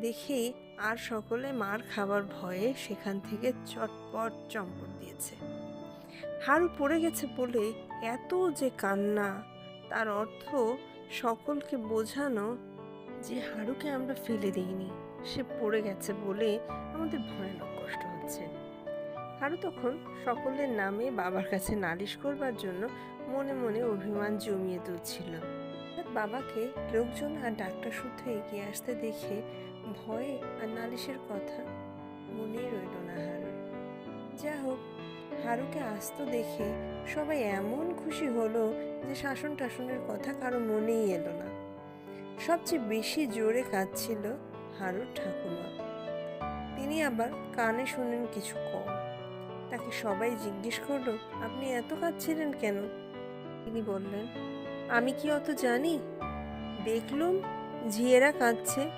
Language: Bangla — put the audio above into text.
দেখে আর সকলে মার খাবার ভয়ে সেখান থেকে চটপট চম্পট দিয়েছে। হাড়ু পড়ে গেছে বলে এত যে কান্না, তার অর্থ সকলকে বোঝানো যে হাড়ুকে আমরা ফেলে দিইনি, সে পড়ে গেছে বলে আমাদের ভয়ানক কষ্ট হচ্ছে। হাড়ু তখন সকলের নামে বাবার কাছে নালিশ করবার জন্য মনে মনে অভিমান জমিয়ে তুলছিল। বাবাকে লোকজন আর ডাক্তার সূত্রে এগিয়ে আসতে দেখে ভয়ে আর নালিশের কথা মনেই রইল না হারুর। যা হোক, হারুকে আস্ত দেখে সবাই এমন খুশি হলো যে শাসন টাসনের কথা কারও মনেই এলো না। সবচেয়ে বেশি জোরে কাঁদছিল হারুর ঠাকুমা। তিনি আবার কানে শুনেন কিছু কম। তাকে সবাই জিজ্ঞেস করল, আপনি এত কাঁদছিলেন কেন? তিনি বললেন, আমি কি অত জানি? দেখলুম, ঝিয়েরা কাঁদছে